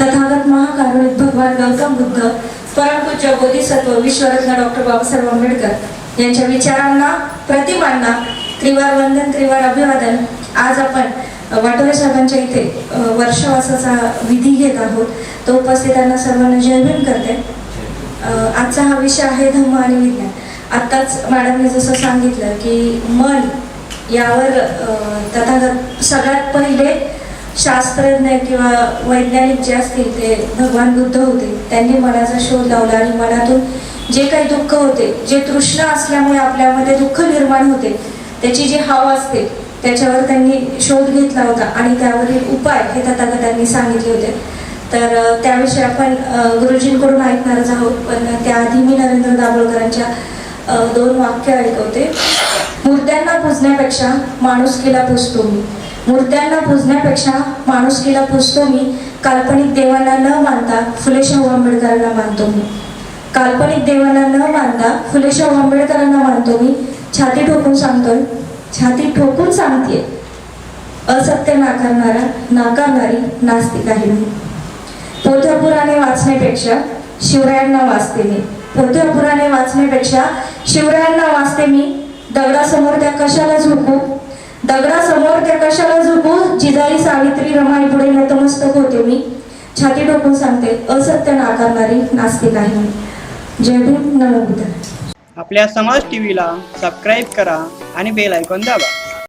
तथागत महाकारुणिक भगवान गौतम बुद्ध परमपूज्य बोधिसत्व विश्वरत्न डॉक्टर बाबासाहेब आंबेडकर यांच्या विचारांना प्रतिमांना त्रिवार वंदन त्रिवार अभिवादन आज आपण अ, साहेबांच्या इथे वर्षवासाचा विधी घेत आहोत. तो उपस्थितांना सर्वांना जयभीम करते. आजचा हा विषय आहे धम्म आणि विज्ञान. आत्ताच मॅडमने जसं सांगितलं की मन यावर तथागत सगळ्यात पहिले शास्त्रज्ञ किंवा वैज्ञानिक जे असतील ते भगवान बुद्ध होते. त्यांनी मनाचा शोध लावला आणि मनातून जे काही दुःख होते जे तृष्णा असल्यामुळे आपल्यामध्ये दुःख निर्माण होते त्याची जी हाव असते त्याच्यावर त्यांनी शोध घेतला होता आणि त्यावरील उपाय हे तथागतांनी सांगितले होते. तर त्याविषयी आपण गुरुजींकडून ऐकणारच आहोत. पण त्याआधी मी नरेंद्र दाभोळकरांच्या दोन वाक्य ऐकवते. मूर्त्यांना पुजण्यापेक्षा माणुसकीला पुजतो मी. मूर्त्यांना पुजण्यापेक्षा माणुसकीला पुजतो मी. काल्पनिक देवांना न मानता फुले शाहू आंबेडकरांना मानतो मी. काल्पनिक देवांना न मानता फुले शाहू आंबेडकरांना मानतो मी. छाती ठोकून सांगतोय. छाती ठोकून सांगते असत्य नाकारणारा नाकारणारी नास्तिक आहे मी. पुराणे वाचण्यापेक्षा शिवरायांना वाचते मी. कोणत्या पुराणे वाचण्यापेक्षा शिवरायांना वाचते मी? दगडासमोर त्या कशाला झोपू दगडासमोर त्या कशाला झोपू जिजाई सावित्री रमाई पुढे नतमस्तक होते मी. छाती टोकून सांगते असत्य नाकारणारी नास्तिक आहे मी. जय भीम आपल्या समाज टीव्हीला सबस्क्राईब करा आणि बेल ऐकून दाबा.